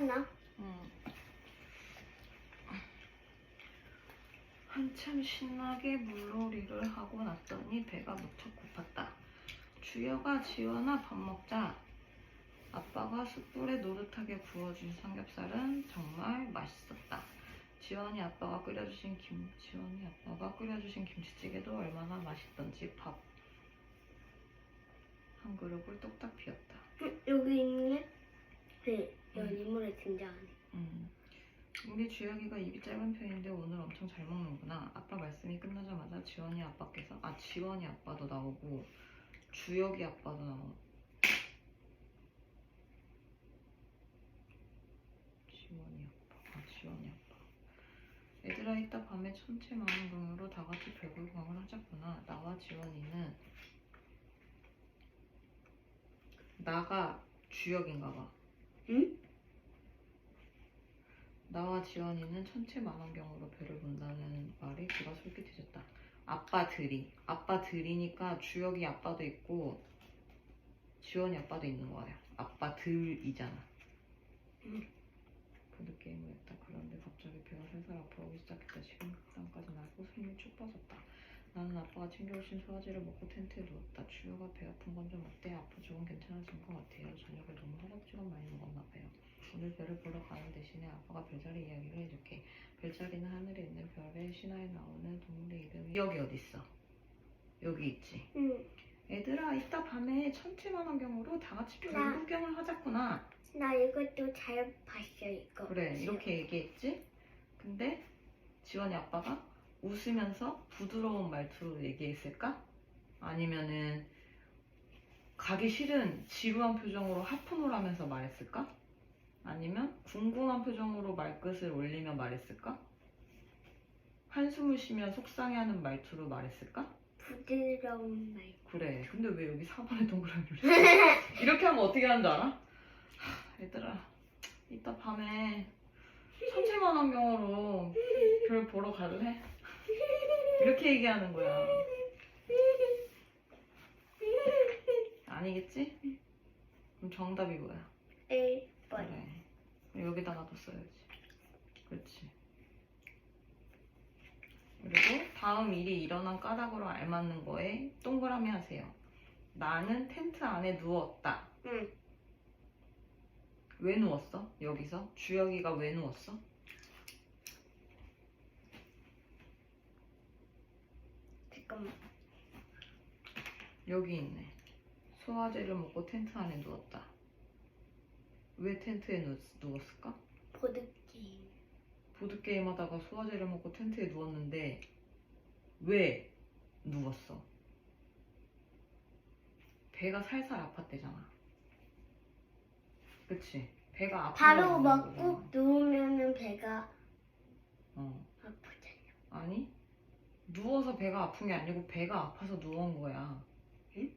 하나. 음. 한참 신나게 물놀이를 하고 났더니 배가 무척 고팠다. 주여가 지원아 밥 먹자. 아빠가 숯불에 노릇하게 구워준 삼겹살은 정말 맛있었다. 지원이 아빠가 끓여주신 김, 지원이 아빠가 끓여주신 김치찌개도 얼마나 맛있던지 밥 한 그릇을 뚝딱 비웠다. 응, 여기 있네. 네, 여기 인물에 등장하네. 음. 우리 주혁이가 입이 짧은 편인데 오늘 엄청 잘 먹는구나. 아빠 말씀이 끝나자마자 지원이 아빠께서 아 지원이 아빠도 나오고 주혁이 아빠도 나오고 지원이 아빠 아 지원이 아빠 얘들아 이따 밤에 천체 망원경으로 다 같이 별굴광을 하자꾸나. 나와 지원이는 나가 주혁인가 봐. 응? 나와 지원이는 천체 망원경으로 별을 본다는 말에 귀가 솔깃해졌다. 아빠 들이. 아빠 들이니까 주혁이 아빠도 있고 지원이 아빠도 있는 거야. 아빠 들이잖아. 응. 보드 게임을 했다. 그런데 갑자기 배가 살살 아파오기 시작했다. 식은땀까지 나고 숨이 축 빠졌다. 나는 아빠가 챙겨오신 소화제를 먹고 텐트에 누웠다. 주혁아 배 아픈 건 좀 어때? 조금 괜찮아진 것 같아요. 저녁에 너무 허겁지겁 많이. 오늘 별을 보러 가는 대신에 아빠가 별자리 이야기를 해줄게. 별자리는 하늘에 있는 별의 신화에 나오는 동물의 이름이 여기 어디 있어? 여기 있지. 응. 얘들아 이따 밤에 천체만원경으로 다 같이 별 나. 구경을 하자꾸나. 나 이것도 잘 봤어, 이거. 그래 이렇게 얘기했지. 근데 지원이 아빠가 웃으면서 부드러운 말투로 얘기했을까? 아니면은 가기 싫은 지루한 표정으로 하품을 하면서 말했을까? 아니면 궁금한 표정으로 말끝을 올리며 말했을까? 한숨을 쉬며 속상해하는 말투로 말했을까? 부드러운 말. 그래. 근데 왜 여기 4번에 동그라미를 써? 이렇게 하면 어떻게 하는 줄 알아? 하, 얘들아, 이따 밤에 천체만원경으로 별 보러 갈래? 이렇게 얘기하는 거야. 아니겠지? 그럼 정답이 뭐야? 1번. 그래. 여기다가도 써야지. 그렇지. 그리고 다음 일이 일어난 까닭으로 알맞는 거에 동그라미 하세요. 나는 텐트 안에 누웠다. 응. 왜 누웠어? 여기서? 주혁이가 왜 누웠어? 잠깐만. 여기 있네. 소화제를 먹고 텐트 안에 누웠다. 왜 텐트에 누, 누웠을까? 보드게임. 보드게임 하다가 소화제를 먹고 텐트에 누웠는데 왜 누웠어? 배가 살살 아팠대잖아. 그치? 배가 아픈 바로 거 먹고. 누우면은 배가 어. 아프잖아. 아니 누워서 배가 아픈 게 아니고 배가 아파서 누운 거야. 응?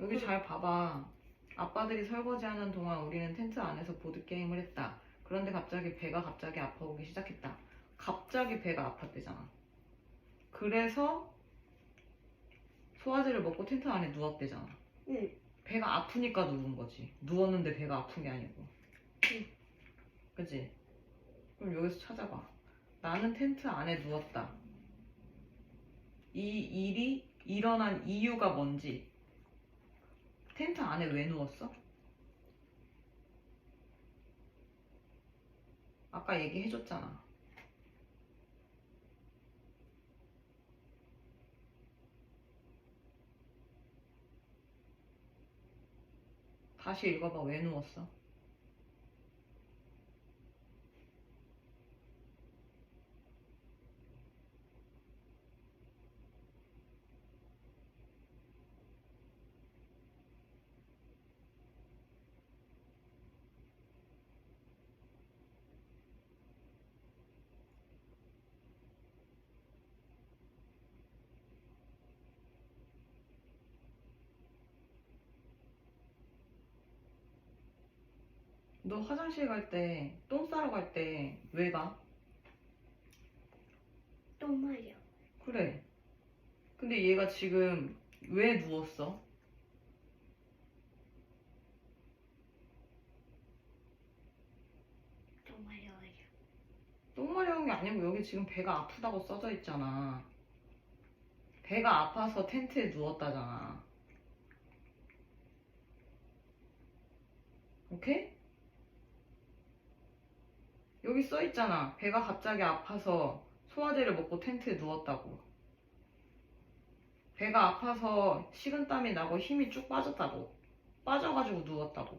여기 응. 잘 봐봐. 아빠들이 설거지하는 동안 우리는 텐트 안에서 보드 게임을 했다. 그런데 갑자기 배가 갑자기 아파오기 시작했다. 갑자기 배가 아팠대잖아. 그래서 소화제를 먹고 텐트 안에 누웠대잖아. 응. 배가 아프니까 누운 거지. 누웠는데 배가 아픈 게 아니고. 응. 그지? 그럼 여기서 찾아봐. 나는 텐트 안에 누웠다. 이 일이 일어난 이유가 뭔지. 텐트 안에 왜 누웠어? 아까 얘기해줬잖아. 다시 읽어봐. 왜 누웠어? 너 화장실 갈 때, 똥 싸러 갈 때 왜 가? 또 말이야. 그래. 근데 얘가 지금 왜 누웠어? 마려워요. 똥 마려운 게 아니고 여기 지금 배가 아프다고 써져 있잖아. 배가 아파서 텐트에 누웠다잖아. 오케이? 여기 써 있잖아. 배가 갑자기 아파서 소화제를 먹고 텐트에 누웠다고. 배가 아파서 식은땀이 나고 힘이 쭉 빠졌다고. 빠져가지고 누웠다고.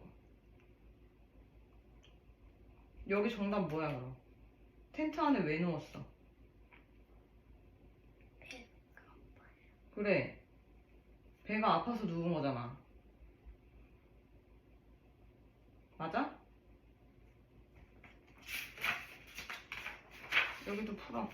여기 정답 뭐야, 그럼? 텐트 안에 왜 누웠어? 배가 그래. 배가 아파서 누운 거잖아. 맞아? 여기도 풀어.